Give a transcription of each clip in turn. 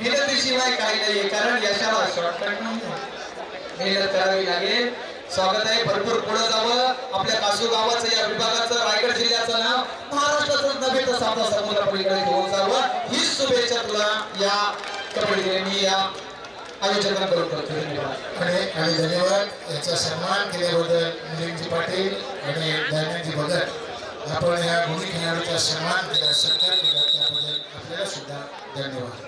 मेहनतीशिवाय काही नाही कारण यशाला शॉर्टकट नाही मेहनत करावी लागेल. स्वागत आहे भरपूर पुढे जावं. आपल्या कासू गावाचं या विभागाचं रायगड जिल्ह्याचं नाव महाराष्ट्राचं नव्हे तर साता समुद्र पलीकडे घेऊन जावं. ही शुभेच्छा तुला या कबड्डी मी या आयोजकांकडून करतो. आणि आणि धन्यवाद. याचा सन्मान केल्याबद्दल मिलिंदजी पाटील आणि दयानंदजी भगत. आपण या गुणी खेळाडूचा सन्मान केला. सत्कार केला. त्याबद्दल आपल्याला सुद्धा धन्यवाद.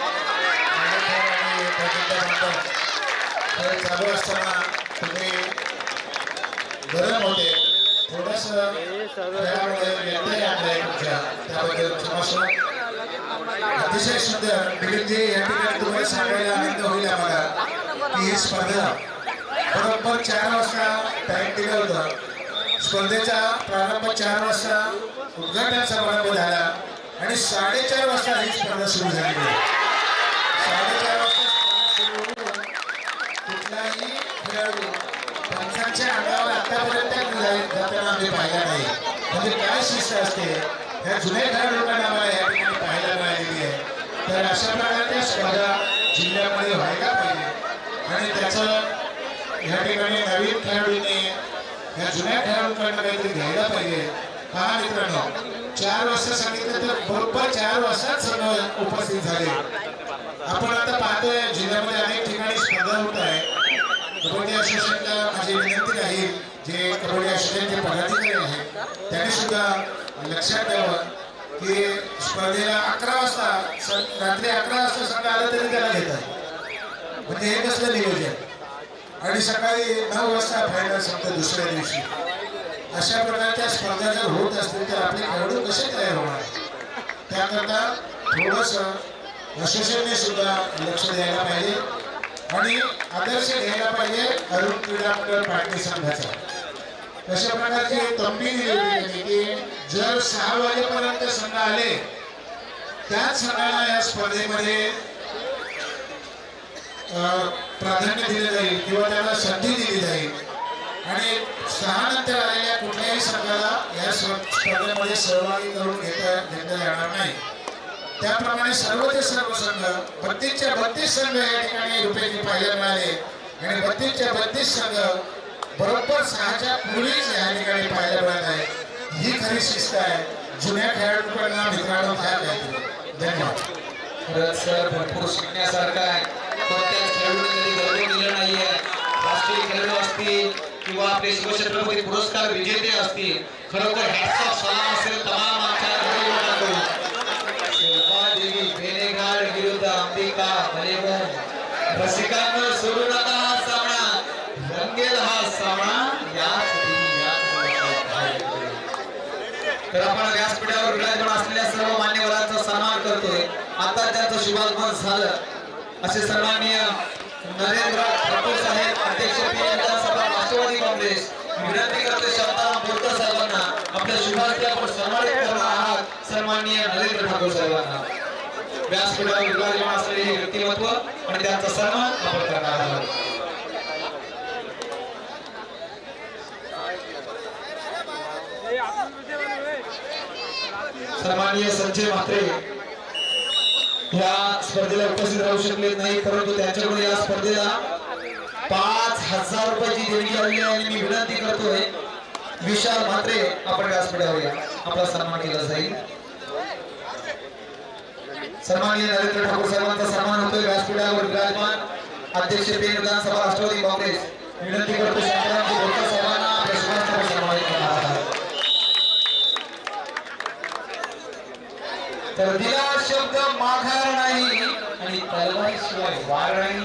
चालू असताना तुम्ही गरम होते थोडस तुमच्या त्याबद्दल क्षमस्व अतिशय सुंदर दिलीपजी या ठिकाणी तुम्हाला सांगायला आनंद होईल आम्हाला की ही स्पर्धा बरोबर चार वाजता टाईम दिलं होतं स्पर्धेचा प्रारंभ चार वाजता उद्घाटन समारंभ झाला आणि साडेचार वाजता ही स्पर्धा सुरू झाली साडेचार वाजता स्पर्धा सुरू होऊन कुठलाही खेळाडू पंचांच्या अंगावर आतापर्यंत जाताना आम्ही पाहिला नाही म्हणजे काय शिस्त असते ह्या जुन्या खेळाडूंना आम्हाला या ठिकाणी पाहायला मिळालेली आहे. तर अशा प्रकारच्या स्पर्धा जिल्ह्यामध्ये व्हायला पाहिजे. आणि त्याचं या ठिकाणी नवीन खेळाडूंनी या जुन्या खेळाडूंकडनं काहीतरी घ्यायला पाहिजे. हा मित्रांनो चार वाजता सांगितलं तर बरोबर चार वाजताच सर्व उपस्थित झाले. आपण आता पाहतोय जिल्ह्यामध्ये अनेक ठिकाणी स्पर्धा होत आहे. कबड्डी असोसिएशनला माझी विनंती राहील जे कबड्डी असोसिएशनचे पदाधिकारी आहेत त्यांनी सुद्धा लक्षात ठेवावं की स्पर्धेला अकरा वाजता स- रात्री अकरा वाजता संघ आलं तरी त्याला घेतात. म्हणजे हे कसलं नियोजन? आणि सकाळी नऊ वाजता फायनल संपतं दुसऱ्या दिवशी. अशा प्रकारच्या स्पर्धा जर होत असतील तर आपले खेळाडू कसे तयार होणार? त्याकरता थोडस असोसिएशनने सुद्धा लक्ष द्यायला पाहिजे. आणि आदर्श घ्यायला पाहिजे अरुण क्रीडा मंडळ पाटणी संघाचा. अशा प्रकारची तंबी दिलेली जर सहा वाजेपर्यंत संघ आले त्याच संघाला या स्पर्धेमध्ये प्राधान्य दिले जाईल किंवा त्याला संधी दिली जाईल. आणि सहा नंतर आलेल्या कुठल्याही संघाला या स्पर्धेमध्ये सहभागी करून घेता घेता येणार नाही. त्याप्रमाणे सर्व ते सर्व संघ बत्तीसच्या बत्तीस संघ या ठिकाणी रुपयाची पाहायला मिळाले. आणि बत्तीसच्या बत्तीस संघ बरोबर सहाच्या पूर्वीच या ठिकाणी पाहायला मिळत आहेत. ही खरी शिस्त आहे. जुन्या खेळाडूंकडनं मित्रांनो काय पाहिजे धन्यवाद. खरंच सर भरपूर शिकण्यासारखं आहे. कोणत्याच खेळाडूने कधी गौरव दिलं नाहीये. राष्ट्रीय खेळाडू असतील किंवा आपले शिवछत्रपती पुरस्कार विजेते असतील खरोखर हॅट्स ऑफ सलाम असेल तमाम आमच्या शिल्पा देवी बेलेगाड विरुद्ध अंबिका भलेवन रसिकांना सोडून आता झालं. असे सन्माननीय नरेंद्र ठाकूर साहेब अध्यक्ष विधानसभा राष्ट्रवादी काँग्रेस विनंती करते शांताराम बोरकर साहेबांना आपल्या शुभार्थी आपण सन्मानित करणार आहात सन्माननीय नरेंद्र ठाकूर साहेबांना. व्यासपीठावर विराजमान असलेले हे व्यक्तिमत्व आणि त्यांचा सन्मान आपण करणार आहोत. सन्माननीय संजय म्हात्रे या स्पर्धेला उपस्थित राहू शकले नाही परंतु त्यांच्याकडे या स्पर्धेला पाच हजार रुपयाची देणगी आलेली आहे आणि मी विनंती करतोय विशाल म्हात्रे आपण व्यासपीठावर आहोया आपला सन्मान केला जाईल. सन्माननीय नरेंद्र ठाकूर साहेबांचा सन्मान होतोय व्यासपीठावर विराजमान अध्यक्ष पेन विधानसभा राष्ट्रवादी काँग्रेस. विनंती करतो शांतारामजी बोरकर साहेबांना आपल्या शुभास्त्रावर सन्मानित करणार आहात तर दिला शब्द माघार नाही आणि तलवार शिवाय वार नाही.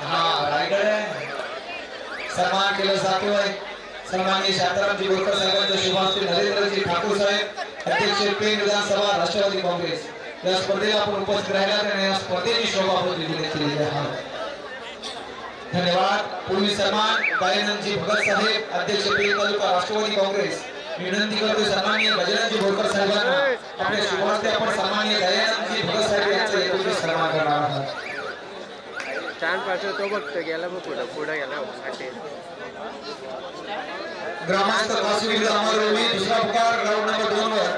हा रायगड आहे. सन्मान केलं जातोय सन्माननीय शांतारामजी बोरकर साहेबांच्या शुभास्ते नरेंद्रजी ठाकूर साहेब अध्यक्ष पेन विधानसभा राष्ट्रवादी काँग्रेस. या स्पर्धेला आपण उपस्थित राहिला आणि या स्पर्धेची शोभा आपण दिलेली केलेली आहात धन्यवाद. पूर्वी सन्मान दयानंदजी भगत साहेब अध्यक्ष पेन तालुका राष्ट्रवादी काँग्रेस. विनंती करतो सन्माननीय गजाननजी बोरकर साहेबांना. आपल्या शुभास्ते आपण सन्माननीय दयानंदजी भगत साहेब यांचा एकत्रित सन्मान करणार आहात. छान पाठव तो बघतो गेला मग पुढं. पुढं गेला ग्रामस्थ विरुद्ध अमर रवी दुसरा पुकार ग्राउंड नंबर दोन वर.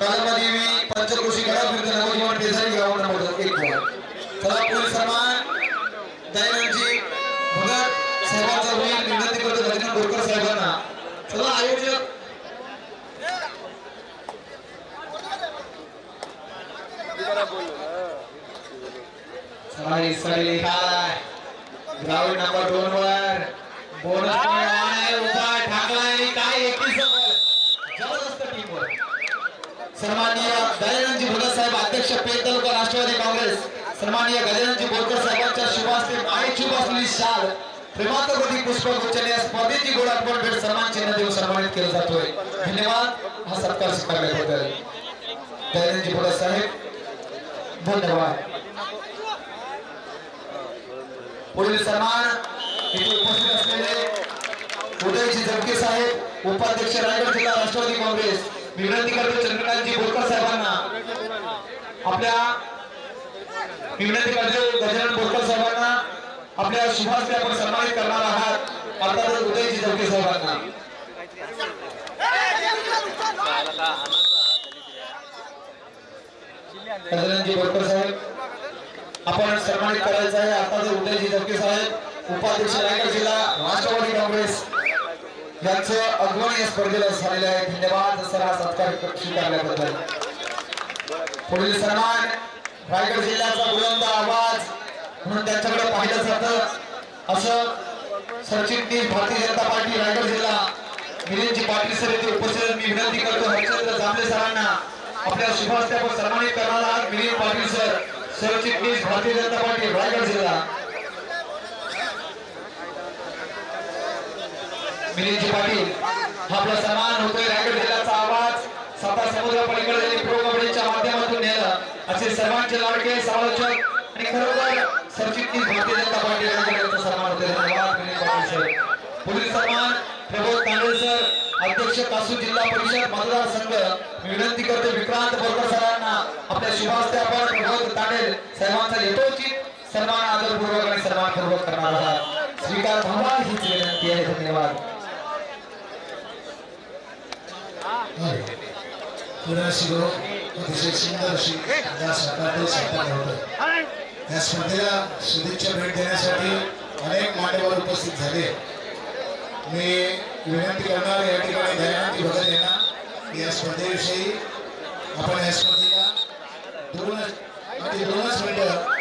कालमदेवी पंचकृषी गडा विरुद्ध नवजीवन देसाई ग्राउंड नंबर एक वर. चला पुढील सन्मान. दयानंदजी भगत साहेबांचा होईल. विनंती करतो गजानन बोरकर साहेबांना. चला आयोजक. ग्राउंड नंबर दोन वर. बोनस उभा ठाकलाय आणि काय एकवीस जबरदस्त टीम वर. सन्माननीय दयानंदजी भगत साहेब अध्यक्ष तालुका राष्ट्रवादी काँग्रेस. सन्माननीय गजाननजी बोरकर साहेबांच्या शुभास्ते मायेची बसलेली शाल प्रेमात प्रतीक पुष्पगुच्छ या स्पर्धेची गोड अर्पण भेट सन्मान चिन्ह देऊन सन्मानित केलं जातोय. धन्यवाद. हा सत्कार स्वीकारल्याबद्दल. दयानंदजी भगत साहेब धन्यवाद। पुढील सन्मान इथे उपस्थित असलेले उदयजी जगके साहेब उपाध्यक्ष रायगड जिल्हा राष्ट्रवादी काँग्रेस विनंती करतो चंद्रकांतजी बोरकर साहेबांना. आपल्या विनंती करतो गजानन बोरकर साहेबांना. आपल्या शुभास्ते आपण सन्मानित करणार आहात. अर्थातच उदयजी जगके साहेबांना. गजाननजी बोरकर साहेब आपण सन्मानित करायचं आहे. आता जे उदयजी जगके साहेब उपाध्यक्ष रायगड जिल्हा राष्ट्रवादी काँग्रेस यांचं अग्रणी या स्पर्धेला झालेलं आहे. धन्यवाद. सर हा सत्कार स्वीकारल्याबद्दल. पुढील सन्मान रायगड जिल्ह्याचा बुलंद आवाज म्हणून त्यांच्याकडे पाहिलं जात. असं सरचिटणीस भारतीय जनता पार्टी रायगड जिल्हा मिलिंदजी पाटील सर येथे उपस्थित. मी विनंती करतो हरिचंद्र जांभळे सरांना आपल्या शुभास्ते सन्मानित करणारा आज मिलिंद पाटील सर सरचिटणीस भारतीय जनता पार्टी रायगड जिल्हा. मिलिंदजी पाटील हा आपला सन्मान होतोय रायगड जिल्ह्याचा आवाज. साता समुद्र पलीकडे प्रो कबड्डीच्या माध्यमातून नेला. असे सर्वांचे लाडके समालोचक आणि खरोखर सरचिटणीस भारतीय जनता पार्टी रायगड यांचा सन्मान होतोय. धन्यवाद मिलिंद पाटील सर. पुढील सन्मान प्रबोध तांडे सर. अध्यक्ष कासू जिल्हा परिषद मतदारसंघ मी विनंती करतो विक्रांत बोरकर सरांना आपल्या शुभास्ते आपण प्रबोध तांडेल साहेबांचा यथोचित सन्मान आदरपूर्वक आणि सन्मानपूर्वक करणार आहात. स्वीकार व्हावा हीच विनंती आहे. धन्यवाद. अतिशय सुंदर अशी या स्पर्धेला शुभेच्छा भेट देण्यासाठी अनेक मान्यवर उपस्थित झाले. मी विनंती करणार या ठिकाणी दयानंदी भगत यांना. या स्पर्धेविषयी आपण या स्पर्धेला दोनच अगदी दोनच मिनिटं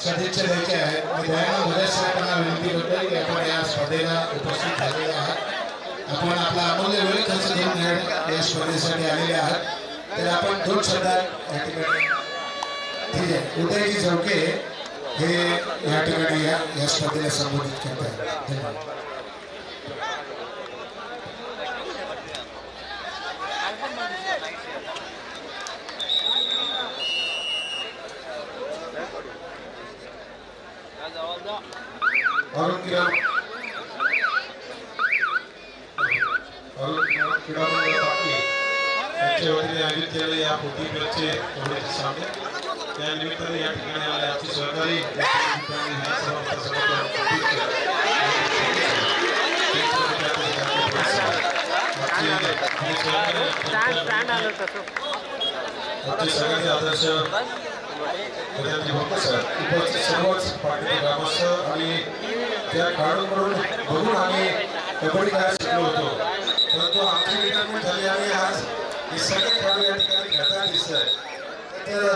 सदिच्छा द्यायचे आहेत मी दयानंद भगत साहेबांना विनंती करतो की आपण या स्पर्धेला उपस्थित झालेले आहात. आपण आपला अमूल्य वेळ खर्च करून या- स्पर्धेसाठी आलेले आहात. तर आपण दोन शब्दात या ठिकाणी ठीक आहे. उदयजी चौके हे या ठिकाणी या स्पर्धेला संबोधित करत आहेत धन्यवाद. अरुण यांच्या वतीने आयोजित केलेले या पोटी खेळाचे कबड्डीचे सामने त्या निमित्ताने या ठिकाणी आले आमचे सहकारी सगळ्यांचे आदर्श उपस्थित सर्वच पाटील ग्रामस्थ आणि त्या खेळाडूंकडून बघून आम्ही कबड्डी खेळायला शिकलो होतो. परंतु आमची रिटायरमेंट झाली आणि आज हे सगळे खेळाडू या ठिकाणी खेळताना दिसत आहे तर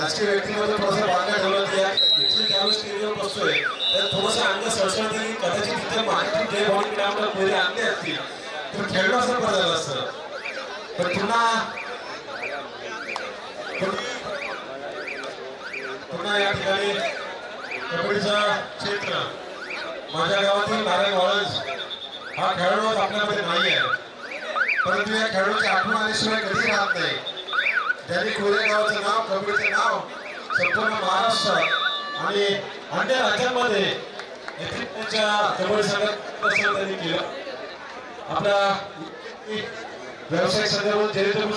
राजकीय व्यक्तीमध्ये थोडंसं बांधा ठेवलं त्या या इथे ज्यावेळेस स्टेजवर बसतोय. तर थोडंसं अंग सळसळते कदाचित तिथे माहिती जे भवन त्यामुळे पहिले आणले असतील तर खेळणं असं बरं झालं असतं. पण पुन्हा पुन्हा या ठिकाणी कबड्डीचा क्षेत्र. माझ्या गावातील नारायण वाळज हा खेळाडू आज आपल्यामध्ये नाही आहे परंतु या खेळाडूची आठवण आल्याशिवाय कधीही राहत नाही. ज्यांनी कोरेगावचं नाव कबीरचं नाव संपूर्ण महाराष्ट्र आणि अन्य राज्यांमध्ये येथील कबड्डी संघात त्यांनी केलं. आपल्या व्यावसायिक संदर्भात जयदेव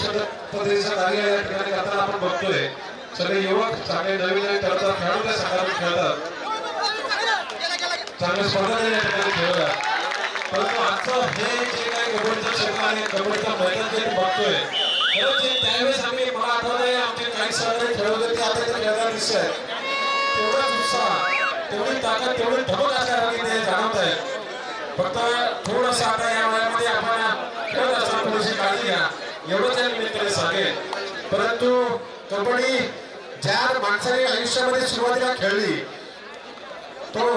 कार्य या ठिकाणी करताना आपण बघतोय. सगळे युवक चांगले नवीन नवीन तरचा खेळाडू त्या खेळतात. चांगल्या स्पर्धा या ठिकाणी खेळतात परंतु आजचं हे जे काही कबड्डीचं क्षेत्र आहे कबड्डीचं मैदान जे बघतोय खरंच जे त्यावेळेस आम्ही मला आठवत आहे आमचे काही सहकारी खेळवले ते आता इथे खेळताना दिसत आहेत. तेवढाच उत्साह तेवढी ताकद तेवढी धमक असल्यासारखी ते जाणवत आहे. फक्त थोडंसं आता या वयामध्ये आपण खेळत असताना थोडीशी काळजी घ्या. एवढंच या निमित्ताने सांगेन. परंतु कबड्डी ज्या माणसाने आयुष्यामध्ये सुरुवातीला खेळली तो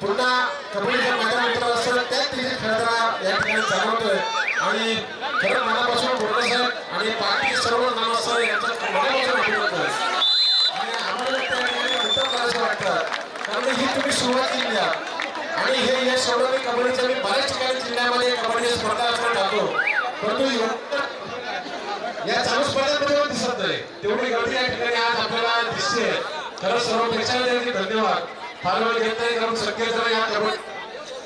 पुन्हा कबड्डीच्या मैदानात उतरत असताना त्याच तिथे खेळताना या ठिकाणी जाणवतोय आणि खरं मनापासून बोलणं साहेब आणि बाकी सर्व नामस्थ यांचं मनापासून अभिनंदन आणि आम्हाला त्या ठिकाणी उत्तम करायचं वाटतं. कारण ही तुम्ही सुरुवात केली आणि हे यश एवढं मी कबड्डीचं मी बऱ्याच ठिकाणी जिल्ह्यामध्ये कबड्डी स्पर्धा असं टाकतो. परंतु या चालू स्पर्धांमध्ये दिसत नाही. तेवढी गर्दी या ठिकाणी आज आपल्याला दिसते. खरं सर्व प्रेक्षकांचे धन्यवाद. फार वेळ घेत नाही कारण शक्य या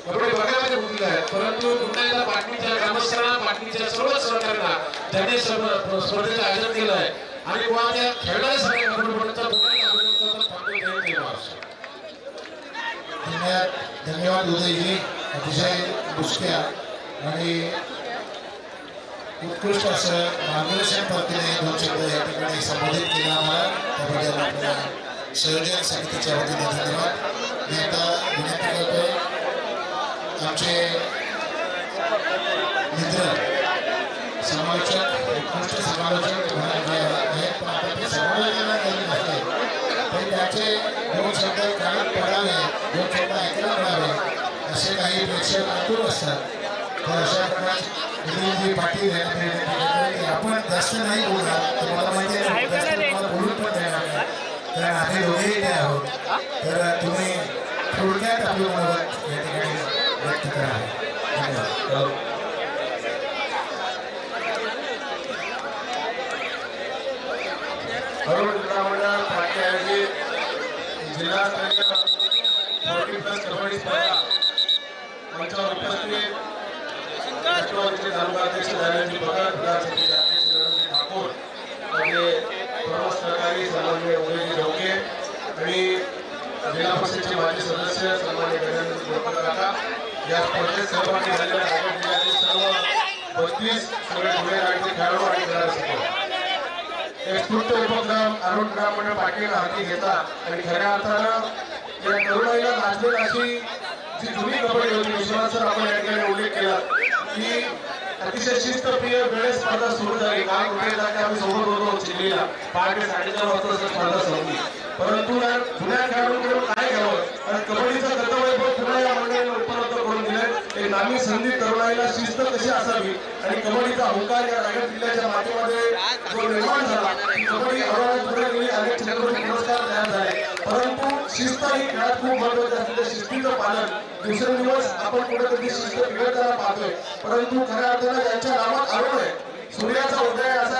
कबड्डी बघायला मुलीला आहे परंतु पुन्हा एकदा पाटणीच्या ग्रामस्थांना पाटणीच्या सर्व सहकार्यांना त्यांनी स्पर्धेचं आयोजन केलं आहे. आणि बुवा त्या खेळणाऱ्या सगळ्या कबड्डीपटूंचा धन्यवाद. धन्यवाद उदयजी. अतिशय दुसऱ्या आणि उत्कृष्ट असं मार्गदर्शन पद्धतीने दोन शब्द या ठिकाणी संबोधित केला आम्हाला. त्याबद्दल आपल्या संयोजन समितीच्या वतीने धन्यवाद. मी आता विनंती करतो आमचे मित्र समालोचक उत्कृष्ट समालोचक आहेत पण आता ते समालोचना केली नसते तरी त्याचे दोन शब्द कानात पडावे दोन शब्द ऐकायला मिळावे असे काही प्रेक्षक आतुर असतात. तर अशा प्रकारे पाटील यांनी विनंती करतो की आपण जास्त नाही बोलणार तर मला माहिती आहे जास्त तुम्हाला बोलून पण देणार कारण आम्ही दोघेही ते आहोत. तर तुम्ही थोडक्यात आपलं मनोगत या ठिकाणी व्यक्त करा. धन्यवाद. अरुण पाटणे आयोजित जिल्हास्तरीय फोर्टी प्लस कबड्डी स्पर्धा उपस्थित राष्ट्रवादीचे तालुका अध्यक्ष दादाजी भगत विधान समितीचे अध्यक्ष नरेंद्र ठाकूर आपले सर्व सहकारी सन्माननीय उदयजी ढोके आणि जिल्हा परिषदेचे माजी सदस्य सन्मान्य गजानन गोपाल काका या स्पर्धेत सहभागी झालेल्या रायगड जिल्ह्यातील सर्व बत्तीस सगळे धुळे राज्य खेळाडू आणि खेळाडू एक स्फूर्त उपक्रम अरुण क्रीडा मंडळ पाटील हाती घेतात आणि खऱ्या अर्थानं या तरुणाईला नाचलेली अशी जी जुनी कबड्डी होती विश्वनाथ सर आपण या ठिकाणी उल्लेख केला की अतिशय शिस्तप्रिय वेळेस स्पर्धा सुरू झाली. काल कुठे जाते आम्ही समोर होतो जिल्ह्याला पहाटे साडेचार वाजता स्पर्धा संपली परंतु या जुन्या खेळाडूंकडून काय घ्यावं? आणि कबड्डीचं गतवैभव पुन्हा या मंडळीने उपलब्ध करून दिले एक नामी संधी तरुणाईला शिस्त कशी असावी आणि कबड्डीचा अहंकार या रायगड जिल्ह्याच्या मातीमध्ये जो निर्माण झाला कबड्डी हळूहळू पुढे गेली अनेक छत्रपती पुरस्कार तयार झाले. परंतु शिस्त ही खेळात खूप महत्वाची असते. त्या शिस्तीचं पालन. दिवसेंदिवस आपण कुठेतरी शिस्त बिघडताना पाहतोय. परंतु खऱ्या अर्थानं यांच्या नावात आरोप आहे सूर्याचा उदय असा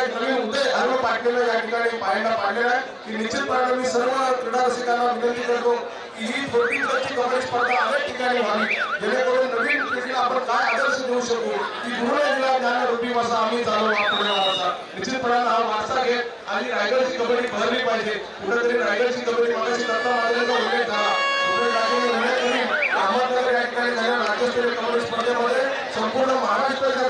अर्व या ठिकाणी पाहायला पाडलेला आहे. की निश्चितपणे मी सर्व क्रीडा रसिकांना विनंती करतो की ही फोर्टी प्लसची कबड्डी स्पर्धा अनेक ठिकाणी व्हावी. जेणेकरून नवीन पिढीला आपण काय आदर्श देऊ शकू की पूर्ण जिल्हा ज्ञान रूपी वासा आम्ही चालू पुढे वारसा निश्चितपणे हा वारसा घेत आणि रायगडची कबड्डी भरली पाहिजे. कुठेतरी रायगडची कबड्डी मागाशी दत्ता मात्रेचा उल्लेख झाला. अहमदनगर या ठिकाणी झालेल्या राज्यस्तरीय कबड्डी स्पर्धेमध्ये संपूर्ण महाराष्ट्राच्या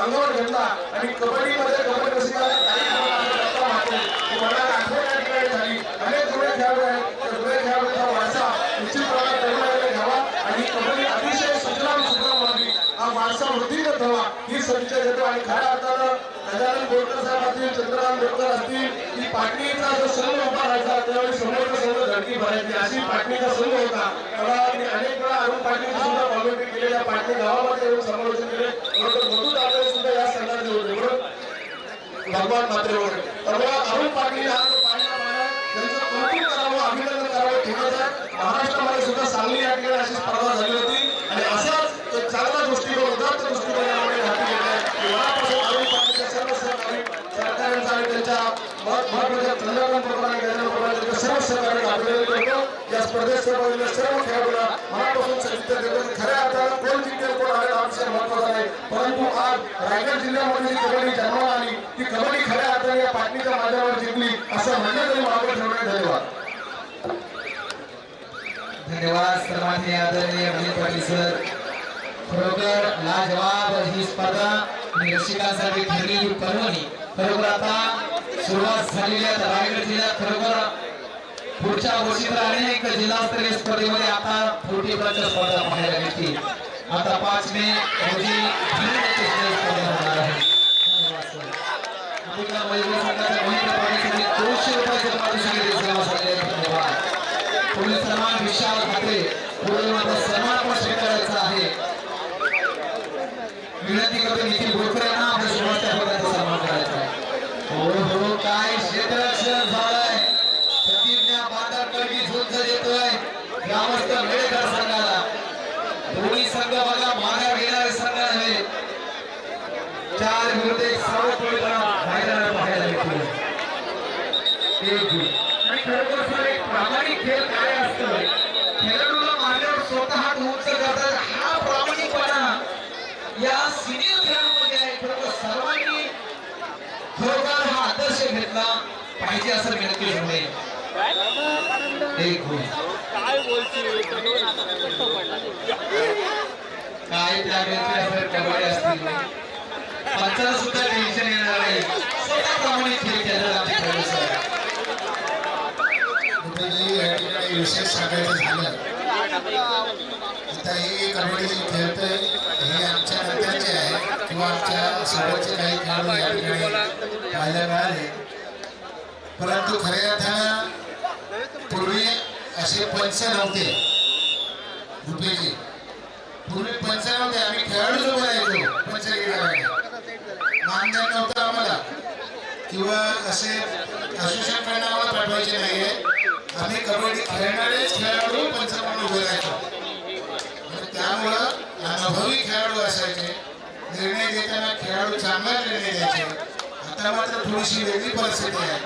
दत्ता मात्रेने घेतला आणि कबड्डीमध्ये कबड्डी रसिकांना काही फरक नाही दत्ता मात्रे ही मला आठवण या ठिकाणी झाली अनेक जुने खेळाडू आहेत त्या जुने खेळाडूंचा वारसा निश्चित प्रमाणात तरुणाईने घ्यावा आणि कबड्डी अतिशय सुजलाम सुफलाम व्हावी हा वारसा वृद्धिंगत व्हावा ही सदिच्छा देतो आणि खऱ्या अर्थानं गजानन बोरकर साहेब असतील चंद्रकांत बोरकर असतील की पाटणीचा जो संघ उभा राहायचा त्यावेळी समोरचा संघ धडकी भरायची. अशी पाटणीचा संघ होता. तेव्हा मी अनेक वेळा अरुण पाटणीची सुद्धा कॉमेंट्री केलेल्या पाटणी गावामध्ये येऊन समालोचन केले. परंतु मधू दाखले सुद्धा या संघाचे होते. म्हणून भगवान मात्रे वगैरे तेव्हा अरुण पाटील हा त्यांचं कौतुक करावं अभिनंदन करावं ठेवायचं महाराष्ट्रामध्ये सुद्धा सांगली या ठिकाणी अशी स्पर्धा झाली होती आणि असाच एक चांगला दृष्टिकोन उदात्त दृष्टिकोन यामध्ये हाती घेतलाय की मनापासून अरुण पाटीलच्या सर्व सहकारी सहकाऱ्यांचा आणि त्यांच्या मत महत्त्वाच्या चंद्रकांत प्रमाणे गजानन प्रमाणे त्यांच्या सर्व सहकार्याचं अभिनंदन या स्पर्धेत सहभागी सर्व खेळाडूला मनापासून सांगितलं देतो खऱ्या अर्थानं कोण जिंकेल कोण आहे हा विषय महत्त्वाचा नाही परंतु आज रायगड जिल्ह्यामध्ये जी कबड्डी जन्माला आली ती कबड्डी खऱ्या अर्थाने या पाटणीच्या माझ्यावर जिंकली असं म्हणणं तरी मागं ठेवण्यात धन्यवाद धन्यवाद सर्वांनी आदरणीय अनिल पाटील सर. खरोखर लाजवाब ही स्पर्धा रसिकांसाठी ठरलेली पर्वणी खरोखर आता सुरुवात झालेली आहे. रायगड जिल्ह्यात खरोखर पुढच्या वर्षी तर अनेक जिल्हास्तरीय स्पर्धेमध्ये आता फोर्टी प्लसच्या स्पर्धा पाहायला मिळतील आता पाच मे रोजी स्पर्धा होणार आहे धन्यवाद सर आपल्या महिला संघाच्या महिला पाठीसाठी दोनशे रुपयाचे पारितोषिक देण्यासाठी धन्यवाद पोलीस सन्मान विशाल खाते पुढे मात्र सन्मान पण स्वीकारायचा आहे विनंती करतो निखिल गोखरे यांना आपल्या सुभाष सन्मान करायचा आहे हो हो काय क्षेत्ररक्षण झालंय प्रतिज्ञा बांधाकडची झुंज देतोय ग्रामस्थ वेळेकर संघाला दोन्ही संघ बघा माघार घेणारे संघ आहे चार विरुद्ध एक सर्व मैदानात पाहायला मिळतील एक गुण. आणि खरोखर सर एक प्रामाणिक खेळ काय असतं खेळाडूला मारल्यावर स्वतः हात उंच करतात हा प्रामाणिकपणा या सिनियर खेळाडूमध्ये आहे खरोखर सर्वांनी खरोखर हा आदर्श घेतला पाहिजे असं मी नक्कीच म्हणेन एक गुण काय बोलशील? पडला काय त्या वेळेचे कबड्डी असतील. पंचाला सुद्धा टेन्शन येणार नाही. स्वतः प्रामाणिक खेळ ठिकाणी विशेष सांगायचं झालं आता ही कबड्डी जी खेळतोय हे आमच्या नंतरचे आहे. किंवा आमच्या सोबतचे काही खेळाडू या ठिकाणी पाहायला मिळाले. परंतु खऱ्या अर्थानं पूर्वी असे पंच नव्हते. रुपयेचे पूर्वी पंच नव्हते. आम्ही खेळाडू उभं पंच मानधन नव्हतं आम्हाला. किंवा असे असोसिएशनकडनं आम्हाला पाठवायचे नाहीये. आम्ही कबड्डी खेळणारेच खेळाडू पंच म्हणून उभे राहायचो. म्हणजे त्यामुळं अनुभवी खेळाडू असायचे. निर्णय घेताना खेळाडू चांगला निर्णय द्यायचे आता मात्र थोडीशी वेगळी परिस्थिती आहे.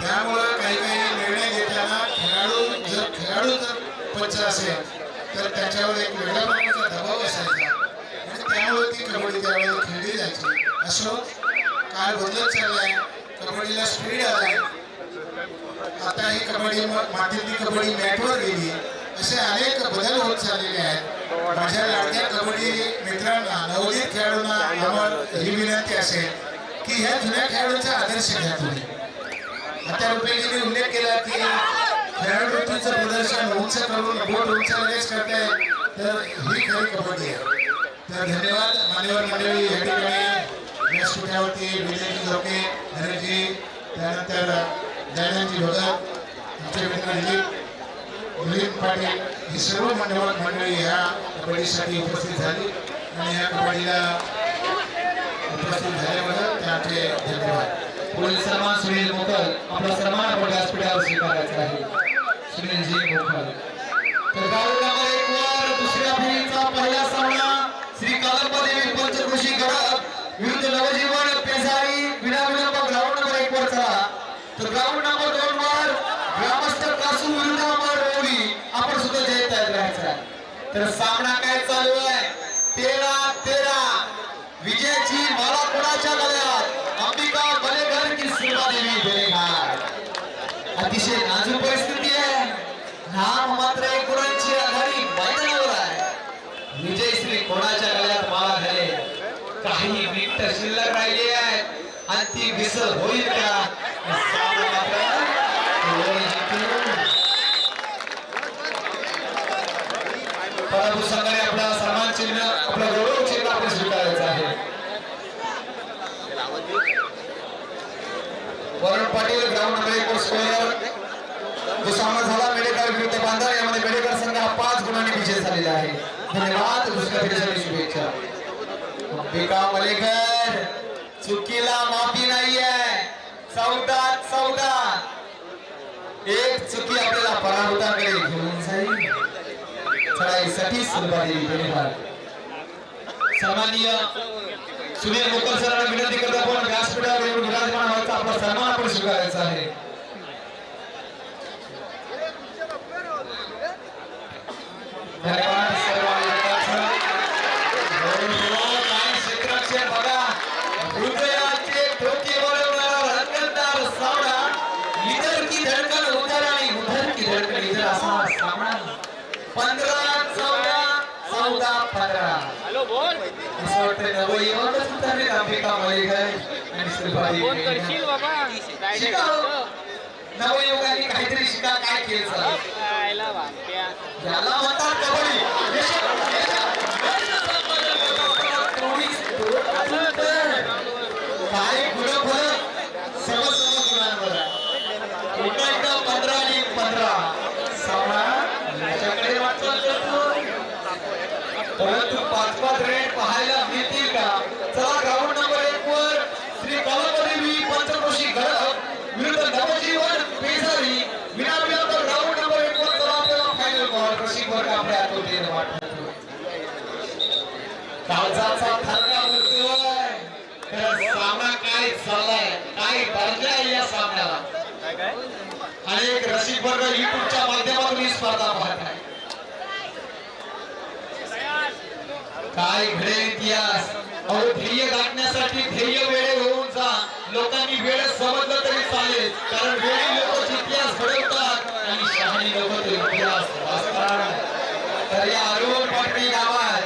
त्यामुळं काही काही निर्णय घेताना खेळाडू जर खेळाडू जर पंच असेल तर त्याच्यावर एक वेगळ्या प्रकारचा दबाव असायचा. आणि त्यामुळे ती कबड्डी त्यावेळेला खेळली जायची. असो काळ बदलत चाललाय. कबड्डीला स्पीड आलाय. आता ही कबड्डी मातीतली कबड्डी मॅटवर गेली. असे अनेक बदल होत चाललेले आहेत. माझ्या लाडक्या कबड्डी मित्रांना नवोदित खेळाडूंना ही विनंती असेल की ह्या जुन्या खेळाडूंचा आदर्श घ्या तुम्ही. आता रुपये उल्लेख केला की खेळाडूंचं प्रदर्शन उंच करून बोट उंच लगेच करते तर ही खरी कबड्डी आहे. तर धन्यवाद. मान्यवर मंडळी या ठिकाणी व्यासपीठावरती विजयजी जोके धनजी त्यानंतर दयानंदजी भगत आमचे मित्र दिलीप दिलीप पाटील ही सर्व मान्यवर मंडळी ह्या कबड्डीसाठी उपस्थित झाली. आणि या कबड्डीला उपस्थित झाल्याबद्दल त्याचे धन्यवाद. पोलीस सन्मान सुनील मोकल आपला सन्मान आपण व्यासपीठावर स्वीकारायचा आहे. सुनीलजी मोकल तर गाव एक वार दुसऱ्या फेरीचा पहिला सामना श्री कालंबादेवी पंचकृषी गडक विरुद्ध नवजीवन पेसारी विनाविलंब ग्राउंड नंबर एक वर चला. तर ग्राउंड नंबर दोन वर ग्रामस्थ कासू विरुद्ध अमर रोडी आपण सुद्धा जय तयार राहायचा. तर सामना काय चालू आहे? तेरा विजयाची माला कोणाच्या गळ्यात अंबिका बलेघर की देवी बेलेघाट अतिशय नाजूक परिस्थिती आहे नाम मात्र एक गुणांची आघाडी मैदानावर आहे कोणाच्या गळ्यात माला झाले काही मिनिट शिल्लक राहिली आहे. आणि ती विसर होईल का? परंतु संघाने आपला सन्मान चिन्ह आपला गौरव चिन्ह आपण स्वीकारायचं आहे. पाटील ग्राउंड नंबर एक वर स्कोअर जो सामना झाला मेडेकर विरुद्ध बांधा यामध्ये मेडेकर पाच गुणांनी विजय झालेला आहे. धन्यवाद दुसऱ्या फेरीसाठी शुभेच्छा. अंबिका मलेकर चुकीला माफी नाहीये. चौदा चौदा एक चुकी आपल्याला पराभूताकडे घेऊन जाईल. चढाईसाठी सुरुवात धन्यवाद सन्माननीय सुनील मोकर सरांना विनंती करतो आपण व्यासपीठावर येऊन विराजमान व्हायचा. आपला सन्मान आपण स्वीकारायचा आहे धन्यवाद सर्व आयोजकांचं. हो, हो, काय क्षेत्ररक्षण बघा हृदयाचे ठोके वळवणारा रंगतदार सामना इधर की धडकन उधर आणि उधर की धडकन इधर असा सामना पंधरा चौदा चौदा पंधरा हॅलो बोल असं वाटतं नवयुवकच उतरले अंबिका मलेकर आणि श्रीपादी फोन करशील बाबा शिका. नवयुवकांनी काहीतरी शिका काय वाटत्या याला म्हणतात कबड्डी देशात- देशात- चोवीस काय गुण फरक सर्व सर्व गुणांवर आहे. पुन्हा एकदा पंधरा आणि पंधरा सामना याच्याकडे वाटचाल करतो परंतु पाच पाच रेड पाहायला मिळतील का चला ग्राउंड नंबर एक वर श्री कलापदेवी पंचक्रोशी घडक विरुद्ध नवजीवन पेजारी विनाविलंब ग्राउंड नंबर एक वर चला आपल्याला फायनल बॉल रसिक वर्ग आपल्या आतुरतेने वाटतो काळजाचा थरका उरतोय तर सामना काय चाललाय काय दर्जा आहे या सामन्याला काय? काय अनेक रसिक वर्ग युट्यूबच्या माध्यमातून ही स्पर्धा पाहत आहे. काय घडेल इतिहास? अहो ध्येय गाठण्यासाठी ध्येय वेळे होऊन जा. लोकांनी वेळ समजलं तरी चालेल. कारण वेळी लोक इतिहास घडवतात आणि शहाणी लोक इतिहास वाचतात. तर या अरुण पाटणी गावात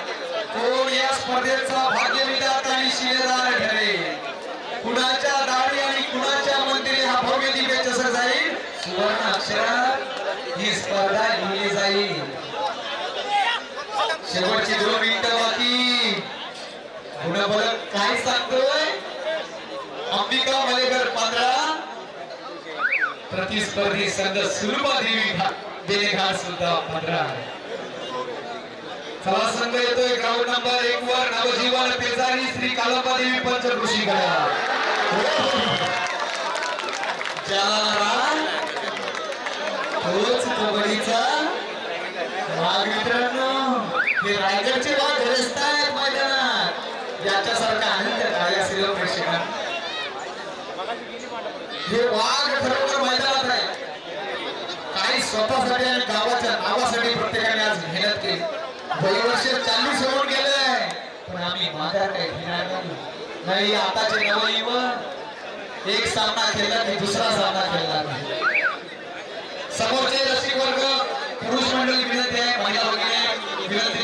कोण या स्पर्धेचा भाग्य भाग्यविधाता आणि शिलेदार ठरेल? कुणाच्या कसं जाईल सुवर्ण अक्षरात ही स्पर्धा लिहिली जाईल. शेवटची दोन मिनिटं बाकी. गुणफलक काय सांगतोय? अंबिका मलेकर पंधरा प्रतिस्पर्धी संघ सुरुमा देवी देणेघाट सुद्धा पंधरा चला संघ येतोय. ग्राउंड नंबर एक वर नवजीवन पेजारी श्री कालंबा देवी पंचकृषी गळा तोच कबड्डीचा वाघ मित्रांनो हे रायगडचे वाघ ग्रस्त आहेत मैदानात. याच्यासारखा आनंद काय असेल प्रेक्षकांना. हे वाघ खरोखर मैदानात आहे. काही स्वतःसाठी आणि गावाच्या नावासाठी प्रत्येकाने आज मेहनत केली. वर्ष चाळीस होऊन गेले पण आम्ही माघार काही घेणार नाही. नाही आताचे नवयुवक. एक सामना खेळला की दुसरा सामना खेळला नाही. समोरचे रसिक वर्ग पुरुष मंडळी विनंती आहे महिला वगैरे विनंती